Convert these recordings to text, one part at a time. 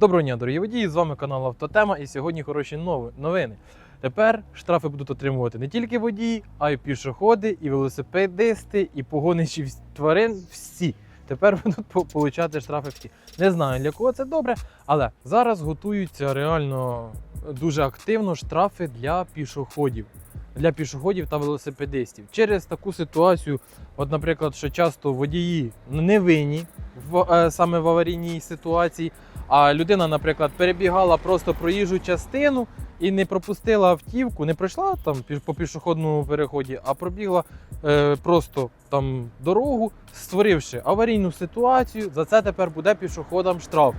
Доброго дня, дорогі водії! З вами канал Автотема і сьогодні хороші новини. Тепер штрафи будуть отримувати не тільки водії, а й пішоходи, і велосипедисти, і погоничі тварин. Всі. Тепер будуть по- получати штрафи всі. Не знаю для кого це добре, але зараз готуються реально дуже активно штрафи для пішоходів. Для пішоходів та велосипедистів. Через таку ситуацію, от, наприклад, що часто водії не винні в, е, саме в аварійній ситуації, а людина, наприклад, перебігала просто проїжджу частину і не пропустила автівку, не пройшла там по пішохідному переході, а пробігла е, просто там дорогу, створивши аварійну ситуацію. За це тепер буде пішоходам штраф.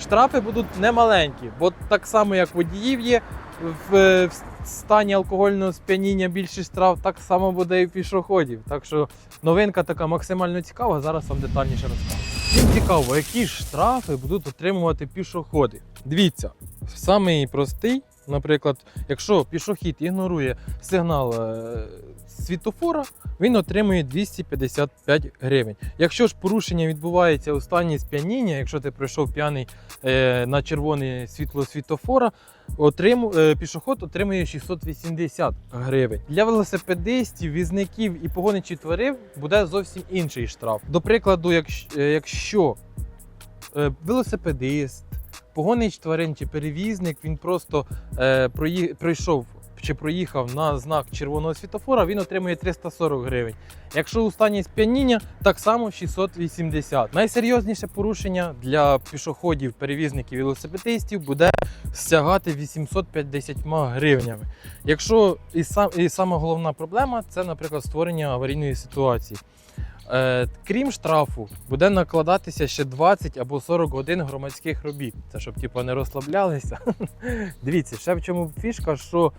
Штрафи будуть немаленькі, бо так само, як водіїв є в, е, в стані алкогольного сп'яніння більше штраф, так само буде і пішоходів. Так що новинка така максимально цікава. Зараз вам детальніше розкажу. Всім цікаво, які штрафи будуть отримувати пішоходи. Дивіться, самий простий, наприклад, якщо пішохід ігнорує сигнал е, світофора, він отримує 255 гривень. Якщо ж порушення відбувається у стані сп'яніння, якщо ти прийшов п'яний е, на червоне світло світофора, отрим, е, пішоход отримує 680 гривень. Для велосипедистів, візників і погоничів тварин буде зовсім інший штраф. До прикладу, якщо, велосипедист, погонич тварин чи перевізник, він просто е, прої- пройшов чи проїхав на знак червоного світофора, він отримує 340 гривень. Якщо у стані сп'яніння, так само 680. Найсерйозніше порушення для пішоходів, перевізників і велосипедистів буде стягати 850 гривнями. Якщо і, сам, і сама головна проблема це, наприклад, створення аварійної ситуації. Е, крім штрафу, буде накладатися ще 20 або 40 годин громадських робіт. Це щоб типу, не розслаблялися. Дивіться, ще в чому фішка, що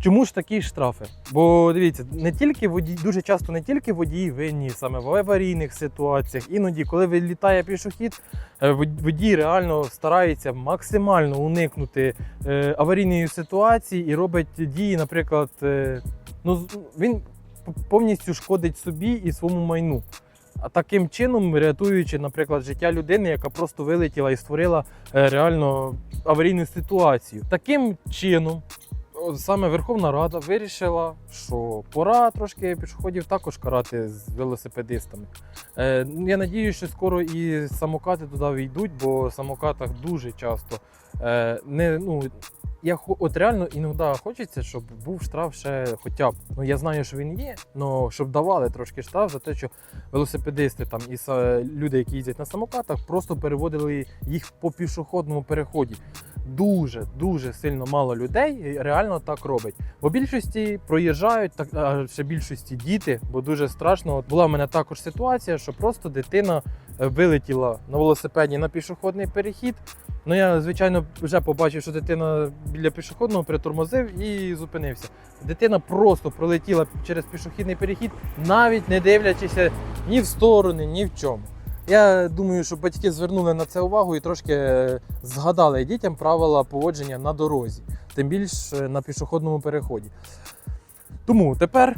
чому ж такі штрафи? Бо дивіться, не тільки водій, дуже часто не тільки водії винні саме в аварійних ситуаціях. Іноді, коли вилітає пішохід, е, водій реально старається максимально уникнути е, аварійної ситуації і робить дії, наприклад, ну він повністю шкодить собі і своєму майну. А таким чином рятуючи, наприклад, життя людини, яка просто вилетіла і створила е, реально аварійну ситуацію. Таким чином, саме Верховна Рада вирішила, що пора трошки пішоходів також карати з велосипедистами. Е, я надію, що скоро і самокати туди війдуть, бо в самокатах дуже часто е, не ну. Я от реально іноді хочеться, щоб був штраф ще хоча б. Ну я знаю, що він є, але щоб давали трошки штраф за те, що велосипедисти там і люди, які їздять на самокатах, просто переводили їх по пішохідному переході. Дуже дуже сильно мало людей реально так робить. Бо більшості проїжджають, так а ще більшості діти, бо дуже страшно. От була в мене також ситуація, що просто дитина е, вилетіла на велосипеді на пішохідний перехід. Ну я звичайно вже побачив, що дитина біля пішохідного притормозив і зупинився. Дитина просто пролетіла через пішохідний перехід, навіть не дивлячись ні в сторони, ні в чому. Я думаю, що батьки звернули на це увагу і трошки е, згадали дітям правила поводження на дорозі, тим більше на пішохідному переході. Тому тепер,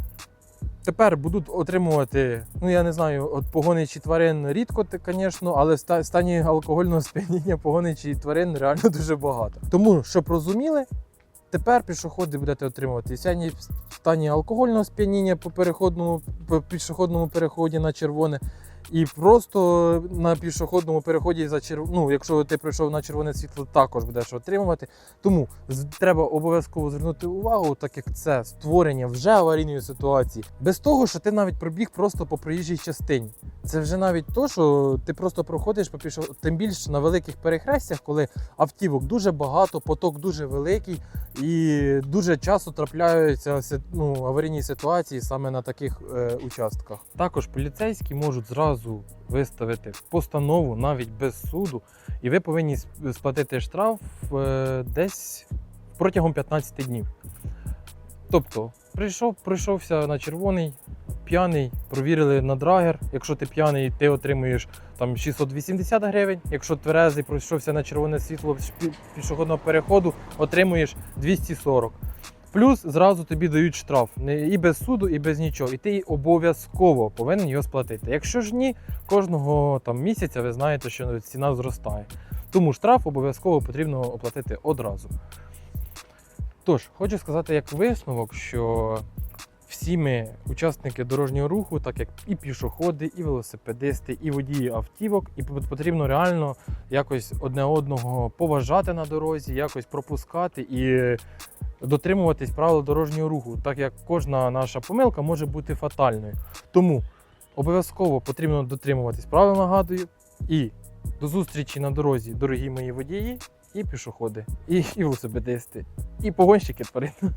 тепер будуть отримувати, ну я не знаю, от погоничі тварин рідко, звісно, але в стані алкогольного сп'яніння погоничі тварин реально дуже багато. Тому, щоб розуміли, тепер пішоходи будете отримувати в стані алкогольного сп'яніння по переходному по пішохідному переході на червоне. І просто на пішохідному переході за черв... ну, якщо ти прийшов на червоне світло, також будеш отримувати. Тому треба обов'язково звернути увагу, так як це створення вже аварійної ситуації, без того, що ти навіть пробіг просто по проїжджій частині. Це вже навіть то, що ти просто проходиш по пішо... тим більше на великих перехрестях, коли автівок дуже багато, поток дуже великий, і дуже часто трапляються ну, аварійні ситуації саме на таких е, участках. Також поліцейські можуть зразу виставити постанову навіть без суду, і ви повинні сплатити штраф е, десь протягом 15 днів. Тобто, прийшов, пройшовся на червоний, п'яний, провірили на драгер. Якщо ти п'яний, ти отримуєш там 680 гривень. Якщо тверезий пройшовся на червоне світло пі- пішохідного переходу, отримуєш 240. Плюс зразу тобі дають штраф і без суду, і без нічого. І ти обов'язково повинен його сплатити. Якщо ж ні, кожного там місяця ви знаєте, що ціна зростає. Тому штраф обов'язково потрібно оплатити одразу. Тож, хочу сказати як висновок, що всі ми учасники дорожнього руху, так як і пішоходи, і велосипедисти, і водії автівок, і потрібно реально якось одне одного поважати на дорозі, якось пропускати і дотримуватись правил дорожнього руху, так як кожна наша помилка може бути фатальною. Тому обов'язково потрібно дотримуватись правил, нагадую. І до зустрічі на дорозі, дорогі мої водії, і пішоходи, і, і велосипедисти, і погонщики тварин.